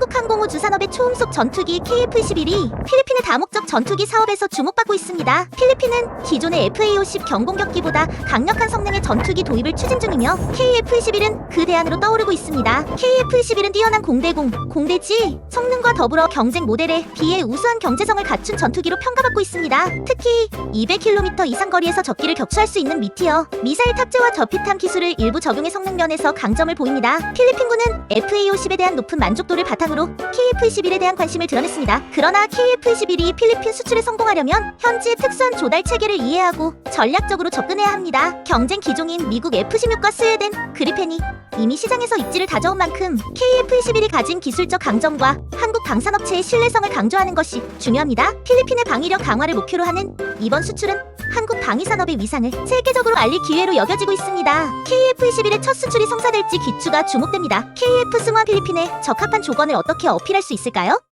한국항공우 주산업의 초음속 전투기 KF-21이 필리핀의 다목적 전투기 사업에서 주목받고 있습니다. 필리핀은 기존의 FA-50 경공격기보다 강력한 성능의 전투기 도입을 추진 중이며 KF-21은 그 대안으로 떠오르고 있습니다. KF-21은 뛰어난 공대공, 공대지, 성능과 더불어 경쟁 모델에 비해 우수한 경제성을 갖춘 전투기로 평가받고 있습니다. 특히 200km 이상 거리에서 적기를 격추할 수 있는 미티어, 미사일 탑재와 저피탐 기술을 일부 적용해 성능 면에서 강점을 보입니다. 필리핀군은 FA-50에 대한 높은 만족도를 바탕으로 KF-21에 대한 관심을 드러냈습니다. 그러나 KF-21이 필리핀 수출에 성공하려면 현지의 특수한 조달 체계를 이해하고 전략적으로 접근해야 합니다. 경쟁 기종인 미국 F-16과 스웨덴, 그리펜이 이미 시장에서 입지를 다져온 만큼 KF-21이 가진 기술적 강점과 한국 방산업체의 신뢰성을 강조하는 것이 중요합니다. 필리핀의 방위력 강화를 목표로 하는 이번 수출은 한국 방위산업의 위상을 세계적으로 알릴 기회로 여겨지고 있습니다. KF-21의 첫 수출이 성사될지 기추가 주목됩니다. KF 승화 필리핀에 적합한 조건을 어떻게 어필할 수 있을까요?